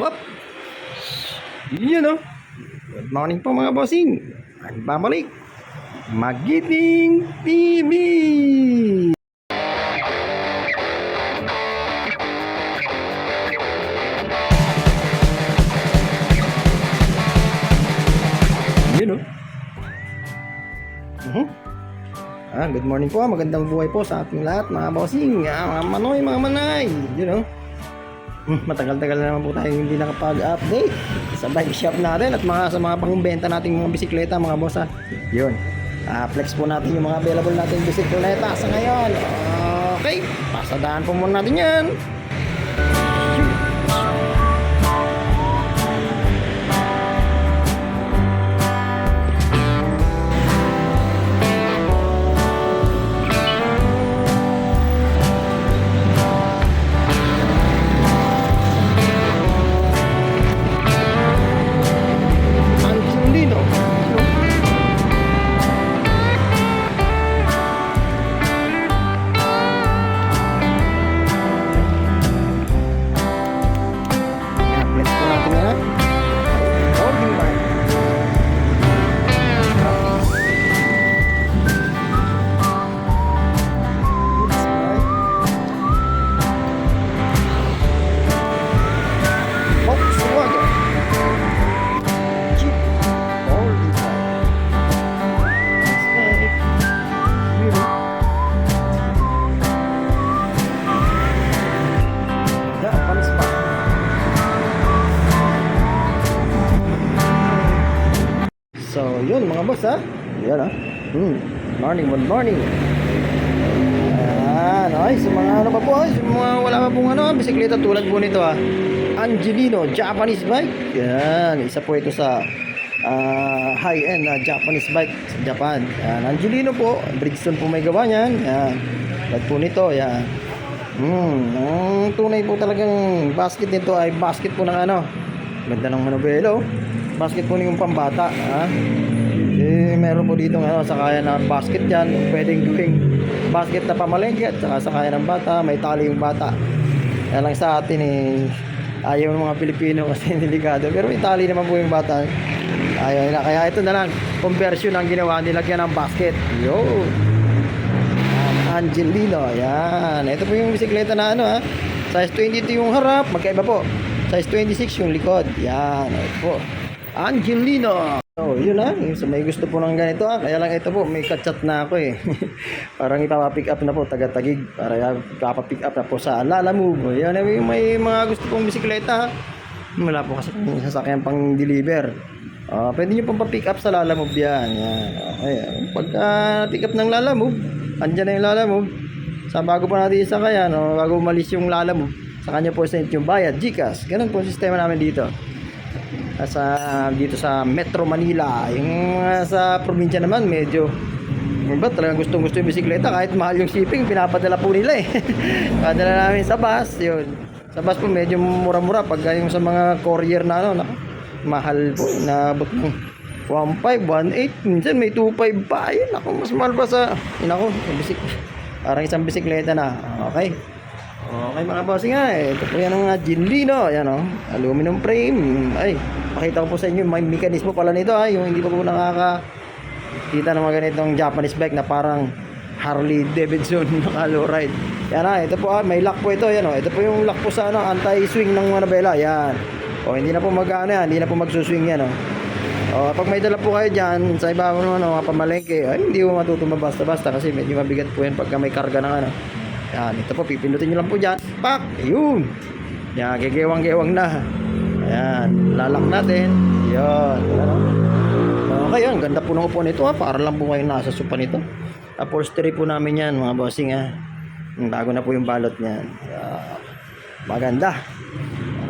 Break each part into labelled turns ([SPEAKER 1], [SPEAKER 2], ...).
[SPEAKER 1] Wap! Yun o. Good morning po mga bossing. Nagbabalik. Magiting TV! Yun o. Mhm. Ah, good morning po. Magandang buhay po sa ating lahat, mga bossing. Ah, mga manoy, mga manay. You know. Matagal-tagal na naman po tayo hindi nakapag-update sa bike shop natin at mga sa mga pangbenta nating mga bisikleta, mga boss. ah. Yun. Ah, flex po natin yung mga available nating bisikleta sa ngayon. Okay. Pasadaan po muna natin yan. Boss ha. Yan ha. Hmm. Morning, good morning. Ayan, ay, sa mga ano pa po, ay, sa mga wala pa pong ano, bisikleta tulad po nito ha. Angelino, Japanese bike. Yan, isa po ito sa ah, high-end na Japanese bike sa Japan. Yan, Angelino po, Bridgestone po may gawa niyan. Yan, tulad po nito, yan. Hmm, ang tunay po talagang basket nito ay basket po ng ano. Ganda ng manubelo. Basket po yung pambata, ha? Eh, meron po dito ano, sakaya na basket yan. Pwedeng gawing basket na pamalengke at saka sakaya ng bata. May tali yung bata. Kaya lang sa atin eh, ayaw ng mga Pilipino kasi delikado. Pero may tali naman po yung bata. Ayaw na. Kaya ito na lang, conversion ang ginawa. Nilagyan ng basket. Yo! Angelino. Yan. Ito po yung bisikleta na ano ha. Size 22 yung harap. Magkaiba po. Size 26 yung likod. Yan. Ito po. Angelino. So, yun ha. Yung sa may gusto po ng ganito ha. Kaya lang ito po. May kachat na ako eh. Parang ipapapick up na po. Taga-tagig. Para ipapapick up na po sa Lala Move. Yan yung may mga gusto pong bisikleta ha. Wala po kasi kung sasakyan pang deliver. Ah, pwede nyo pong pa-pick up sa Lala Move yan. yan. Okay. Pagka pick up ng Lala Move, andyan na yung Lala Move. Sa bago pa natin isakyan, no, bago umalis yung Lala Move, sa kanya po send yung bayad, Gcash. Ganun po ang sistema namin dito. Sa dito sa Metro Manila. Yung sa probinsya naman, medyo ba talagang gustong gusto yung bisikleta. Kahit mahal yung shipping pinapadala po nila eh. Padala namin sa bus yun. Sa bus po medyo mura-mura. Pag yung sa mga courier na ano naku, mahal po. Inaabot ng 1.5, 1.8 minsan may 2.5 pa. Ayun ako mas mahal pa sa yun ako sa bisik parang isang bisikleta na. Okay okay mga bossing nga eh ito po yan ang mga Ginlino yan o aluminum frame. Ay pakita ko po sa inyo may mekanismo pala nito ha yung hindi pa po nakaka kita ng mga ganitong Japanese bike na parang Harley Davidson naka low ride. Yan ha ito po ah, may lock po ito yan o ito po yung lock po sa ano, anti-swing ng manabela yan o hindi na po mag ano yan hindi na po magsuswing yan o o pag may dala po kayo dyan sa ibabaw ng ano, mga pamalengke ay hindi mo matutumba basta-basta kasi medyo mabigat po yan pagka may karga ng ano yan ito po pipindutin nyo lang po dyan pak ayun yan gegewang-gewang na ayan lalak natin yun ano Okay, ang ganda po ng upo nito ha. Para lang po kayo nasa sopa nito. Upholstery po namin yan mga bossing ha. Mm, Bago na po yung balot niyan. Ah, maganda.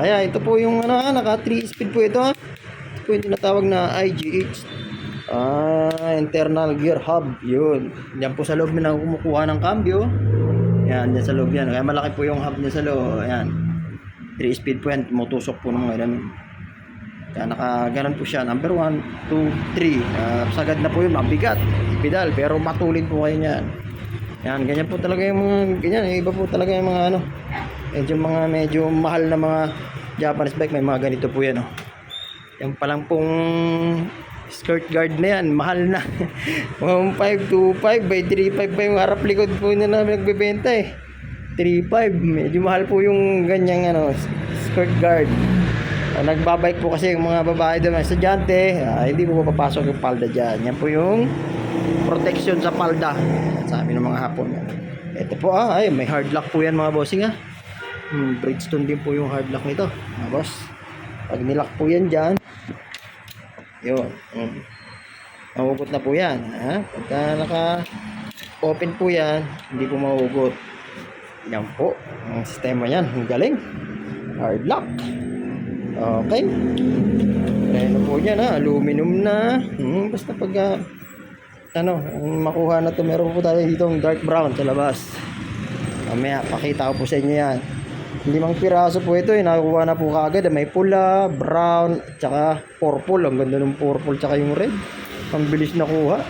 [SPEAKER 1] Kaya ito po yung ano ha, naka 3 speed po ito ha. Ito po yung tinatawag na IGH. Ah, internal gear hub. Yun. Yan po sa loob na kumukuha ng cambio. Yan, yan sa loob yan. Kaya malaki po yung hub niya sa loob. Ayan. 3 speed po yan. Tumutusok po ng ganun. Kaya naka ganun po siya. Number 1, 2, 3. Uh, sagad na po yun. Mabigat. Pedal. Pero matulid po kayo niyan. Yan. Ganyan po talaga yung mga ganyan. Iba po talaga yung mga ano. Medyo mga medyo mahal na mga Japanese bike, may mga ganito po yan, oh. Yan palang pong skirt guard na yan, mahal na. 1.525 by 3.5 pa yung harap likod po na namin nagbebenta eh. 3.5, medyo mahal po yung ganyang ano, skirt guard. Ah, nagbabike po kasi yung mga babae doon, estudyante, ah, hindi po papasok yung palda dyan. Yan po yung protection sa palda. Sa amin ng mga hapon. Ito po ah, ay may hard lock po yan mga bossing ah. Hmm, Bridgestone din po yung hard lock nito, mga boss. Pag nilock po yan dyan, yun. Mm. Mahugot na po yan. Ha? Pagka naka-open po yan, hindi po mahugot. Yan po. Ang sistema yan. Ang galing. Hard lock. Okay. Preno po yan ha. Aluminum na. Hmm, basta pag ah, ano, makuha na to meron po tayo dito dark brown sa labas. Mamaya, pakita ko po sa inyo yan. Limang piraso po ito eh. Nakuha na po kagad. May pula, brown, tsaka purple. Ang ganda ng purple tsaka yung red. Ang bilis nakuha.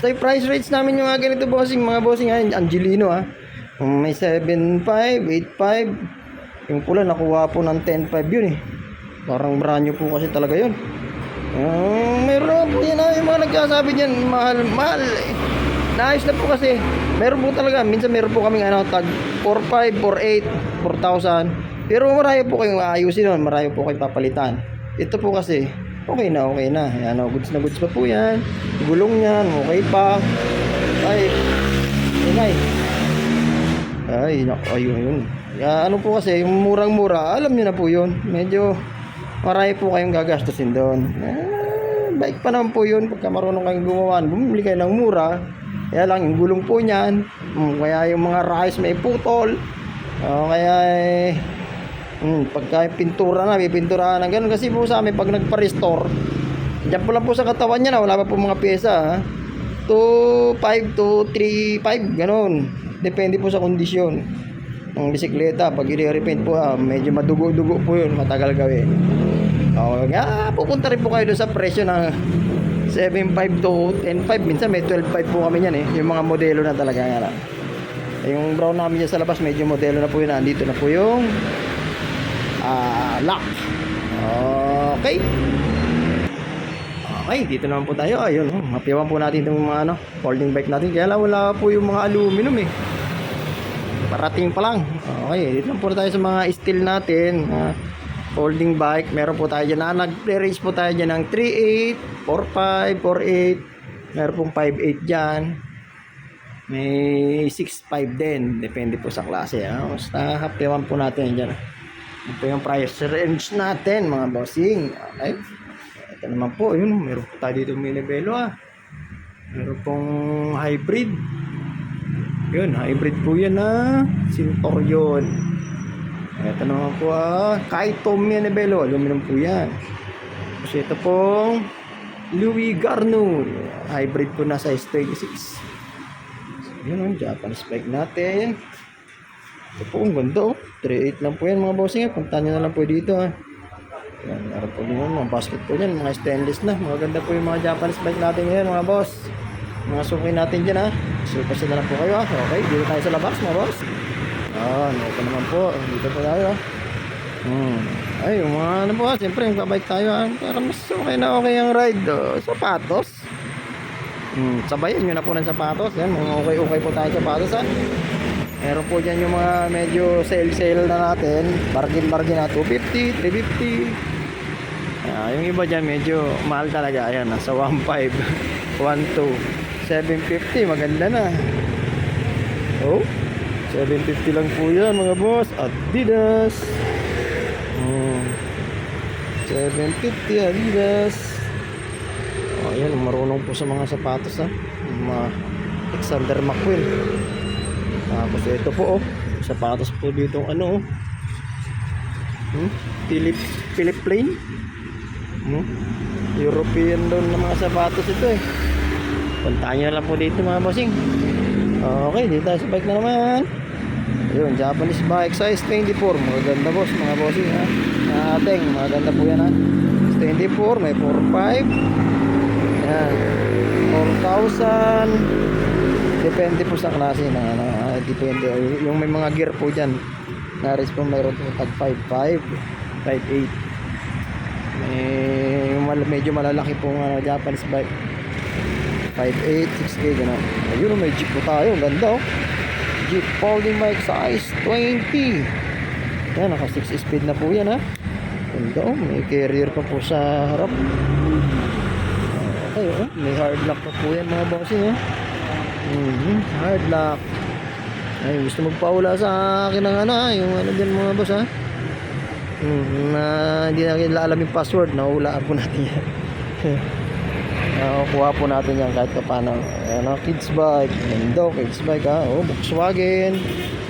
[SPEAKER 1] So yung price rates namin yung mga ganito bossing. Mga bossing ha. Angelino ha. May 7.5, 8.5. Yung pula nakuha po ng 10.5 yun eh. Parang brand new po kasi talaga yun. Um, meron naman po yan ha. Yung mga nagsasabi dyan. Mahal, mahal. eh. Naayos na po kasi. Meron po talaga. Minsan meron po kaming ano, tag 4.5, 4.8, 4,000. Pero marami po kayong aayusin nun. Marami po kayong papalitan. Ito po kasi, okay na, okay na. Yan, goods na goods pa po yan. Gulong yan, okay pa. Ay, ingay. Ay, naku, ayun, ayun. Ya, ano po kasi, yung murang-mura, alam niyo na po yun. Medyo, marami po kayong gagastusin doon. Eh, bike pa naman po yun. Pagka marunong kayong gumawa, bumili kayo ng mura. Kaya lang, yung gulong po niyan. mm, Kaya yung mga rice may putol. O, kaya eh, Hmm, pagka pintura na, may pintura na ganun. Kasi po sa amin, pag nagpa-restore, dyan po lang po sa katawan niya na, wala pa po mga pyesa. Ha? 2, 5 to 3, 5, ganun. Depende po sa kondisyon ng bisikleta. Pag i-repaint po, ah, medyo madugo-dugo po yun, matagal gawin. O, nga, pupunta rin po kayo doon sa presyo ng 7.5 to 10.5. Minsan may 12.5 po kami yan eh. Yung mga modelo na talaga nga. Eh, Yung brown namin dyan sa labas, medyo modelo na po yun. Andito na po yung ah lock. Okay. Okay, dito naman po tayo. Ayun, oh, mapiyawan po natin itong mga ano, folding bike natin. Kaya lang wala po yung mga aluminum eh. Parating pa lang. Okay, dito lang po tayo sa mga steel natin. ah, folding bike. Meron po tayo dyan. na nag-range po tayo dyan ng 3.8, 4.5, 4.8. Meron pong 5.8 dyan. May 6.5 din. Depende po sa klase. Ah. Basta hapiwan po natin dyan. Ito yung price range natin mga bossing. Okay. Ito naman po. Yun, meron po tayo dito may nivelo ah. Meron pong hybrid. Yun, hybrid po yan ah. Centurion. Ito naman po ah. Kaito Minibelo. Aluminum po yan. Kasi ito pong Louis Garno. Hybrid po na size 26. Yun ang Japanese bike natin. Ito po, ang ganda oh. 3.8 lang po yan mga bossing. eh. Punta nyo na lang po dito ha. Yan, meron po din mga basket po yan. Mga stainless na. Mga ganda po yung mga Japanese bike natin ngayon mga boss. Mga suki natin dyan ha. Suki sila lang po kayo ha. Okay, dito tayo sa labas mga boss. Ah, ito naman po. Dito po tayo. Hmm. Ay, yung mga ano po ha. Siyempre, magbabike tayo ha. Para mas okay na okay ang ride. Oh. Sapatos. Hmm, sabayan nyo na po ng sapatos. Yan, mga okay-okay po tayo sapatos ha. Meron po dyan yung mga medyo sale-sale na natin. Bargain-bargain na 250, 350. Ah, yung iba dyan medyo mahal talaga. Ayan, nasa 1.5, 1.2, 750. Maganda na. Oh, 750 lang po yan mga boss. Adidas. Hmm. 750 Adidas. Oh, ayan, marunong po sa mga sapatos ha. Mga Alexander McQueen. Tapos ito po oh, sapatos po dito ano oh. Hmm? Philip Philip Plain. Hmm? European doon na mga sapatos ito eh. Puntahan nyo lang po dito mga bossing. Okay, dito tayo sa bike na naman. Ayun, Japanese bike size 24. Maganda boss, mga bossing ha. Ating, maganda po yan ha. Size 24, may 45. Yan. 4,000. Depende po sa klase na ano, ah, depende. Yung may mga gear po dyan. Naris po mayroon po tag 5.5, 5.8. May mal- medyo malalaki pong ano, Japanese bike. 5.8, 6K gano'n. Ayun, may jeep po tayo. Ganda oh. Jeep folding bike size 20. Yan, naka 6 speed na po yan ha. Ganda oh, may carrier pa po sa harap. Okay oh, may hard lock pa po yan mga bossing oh. Mhm, hard lock. Ay, gusto magpaula sa akin ng ano ha, yung ano dyan mga boss ha. Hmm, na hindi natin alam yung password, nahulaan po natin yan. Nakukuha po natin yan kahit pa paano. Ano, kids bike, Nendo, kids bike ha. Oh, Volkswagen,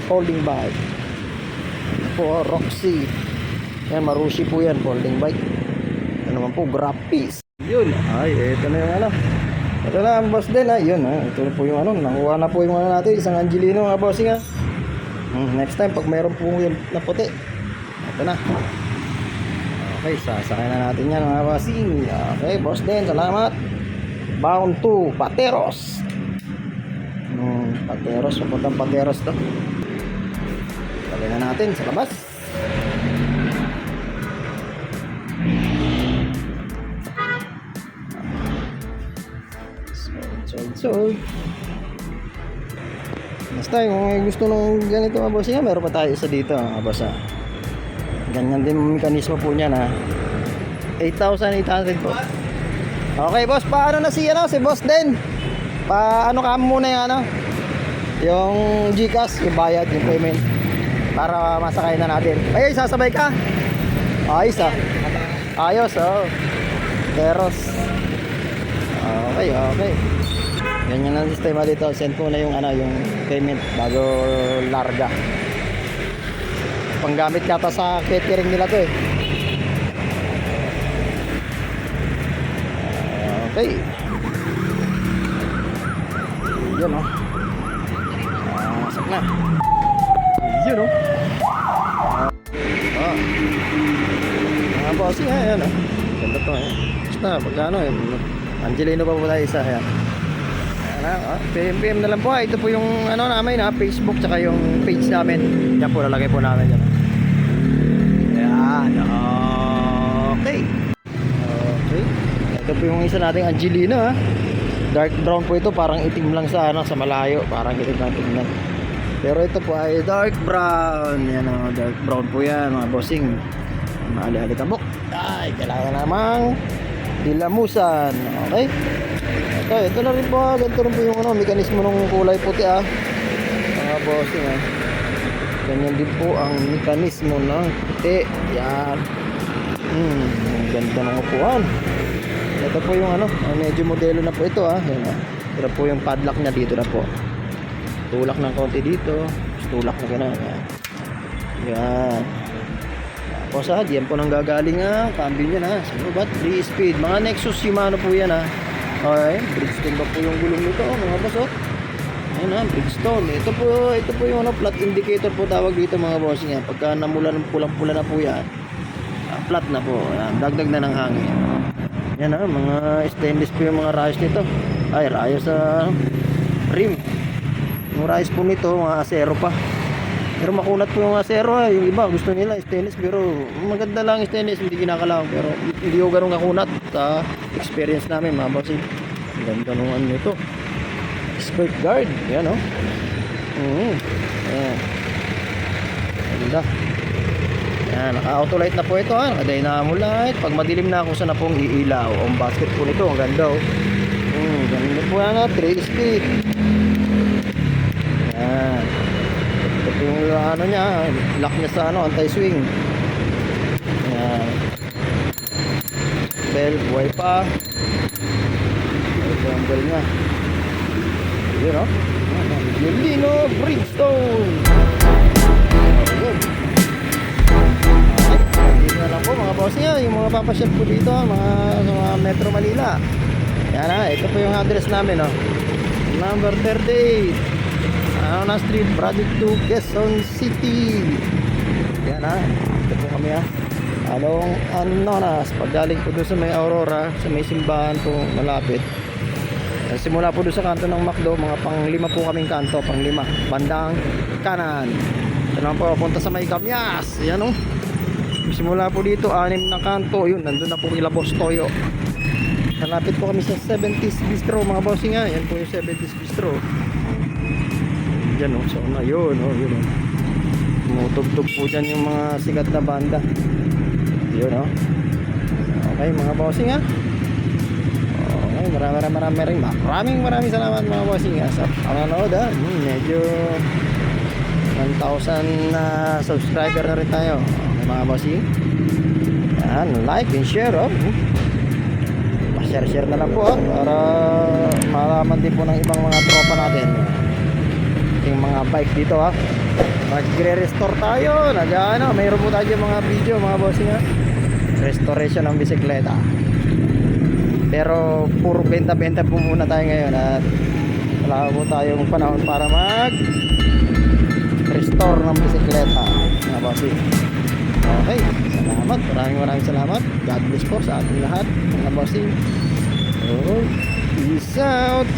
[SPEAKER 1] folding bike. Ito po, oh, Roxy. Yan, Marushi po yan, folding bike. Ano naman po, Grappis. Yun, ay, ito na yung ano. Ito na ang boss din ha. Yun ha, ito na po yung ano. Nakuha na po yung ano natin, isang Angelino mga bossing ha. Hmm, next time, pag mayroon po yung na puti. Ito na. Okay, sasakay na natin yan mga bossing. Okay, boss din, salamat. Bound to Pateros. Hmm, Pateros, papuntang Pateros to. Talay na natin sa labas. Sold, sold. Basta kung gusto ng ganito mga boss, meron pa tayo isa dito mga boss ha. Ganyan din mekanismo po niya na 8,800 po. Okay boss, paano na si ano, si boss din? Paano ka muna yung ano? Yung Gcash, yung bayad, yung payment. Para masakay na natin. Ay, sasabay ka? Ayos ah. Ayos, oh. Teros. Okay, okay. Ganyan ang sistema dito. Send ko na yung ano, yung payment bago larga. Panggamit kata sa catering nila to eh. Okay. Yun oh. Pasok na. Yun oh. Ah. Mga bossing ha, yan oh. Ganda to eh. Basta, pagkano eh. Angelino pa po tayo isa. Ayan na, ah. PM, na lang po. ah. Ito po yung ano namin ha, Facebook tsaka yung page namin. Yan po, lalagay po namin yan. ah. Ayan, Ito po yung isa nating Angelino ha. Dark brown po ito, parang itim lang sa ano, sa malayo, parang itim lang tingnan. Pero ito po ay dark brown. Yan o, dark brown po yan, mga bossing. Maali-ali kabok. Ay, kailangan namang dilamusan. Okay? Ito, ito na rin po. ah. Ganito rin po yung ano, mekanismo ng kulay puti ah. Mga bossing ah. Ganyan din po ang mekanismo ng puti. Yan. Hmm, ang ganda ng upuan. Ito po yung ano, ah, medyo modelo na po ito ah. Yan ah. Ito po yung padlock niya dito na po. Tulak ng konti dito. Tulak na gano'n. Yan. Yan. Tapos ah, diyan po nang gagaling ah. Cambio niya na. Sino ba? 3 speed. Mga Nexus Shimano po yan ah. Okay. Bridgestone ba po yung gulong nito oh, mga boss oh. Ayan ah, Bridgestone. Ito po, ito po yung ano, flat indicator po tawag dito mga boss niya. Pagka namula ng pulang-pula na po yan. Flat na po. Ayan, dagdag na ng hangin. Yan ah, mga stainless po yung mga rayos nito. Ay, rayos sa rim. Yung rayos po nito, mga asero pa. Pero makunat po yung asero ah. Yung iba gusto nila stainless pero maganda lang stainless, hindi kinakalawang. Pero hindi ko ganun kakunat sa experience namin mga boss. eh. Ganda nung ano nito. Skirt guard. Yan oh. Mm. Ayan. Ganda. Yan, naka-auto light na po ito ha. Naka-dynamo light. Pag madilim na kung saan na pong iilaw. Ang basket po nito. Ang ganda oh. Hmm, ganda po yan ha. 3 speed. Yan. Ito po yung ano niya. Lock niya sa ano, anti-swing. Yan. Bell, buhay pa. Ito ang bell niya. Yun oh. Yulino Bridgestone. Ayun. Na lang po mga boss niya, yung mga papasyal po dito, mga, sa mga Metro Manila. Yan na, ito po yung address namin, oh. Number 38. Ano na street, Project 2, Quezon City. Yan ha, ito po kami ha. Anong Anonas, paggaling po doon sa may Aurora, sa may simbahan po malapit. Simula po doon sa kanto ng Macdo, mga pang lima po kaming kanto, pang lima. Bandang kanan. Ito naman po, punta sa may Kamyas. Yan o. Simula po dito, anim na kanto. Yun, nandun na po kila Boss Toyo. Malapit po kami sa 70s Bistro mga bossing nga. Yan po yung 70s Bistro. Diyan o, so na yun o, yun o. Tumutugtog po dyan yung mga sikat na banda. Yun o. Okay mga bossing ha. Okay, maraming maraming maraming maraming maraming salamat mga bossing ha sa panonood ha. Hmm, medyo 1,000 na subscriber na rin tayo. Mga bossing. Yan, like and share oh. Hmm. Pa-share-share na lang po oh, para malaman din po ng ibang mga tropa natin. Yung mga bike dito ha. Magre-restore tayo. Nag ano, mayroon po tayo mga video mga bossing ha. Restoration ng bisikleta. Pero puro benta-benta po muna tayo ngayon at wala po tayong panahon para mag restore ng bisikleta mga bossing. Okay, salamat. Maraming maraming salamat. God bless po sa ating lahat mga bossing. Oh, peace out.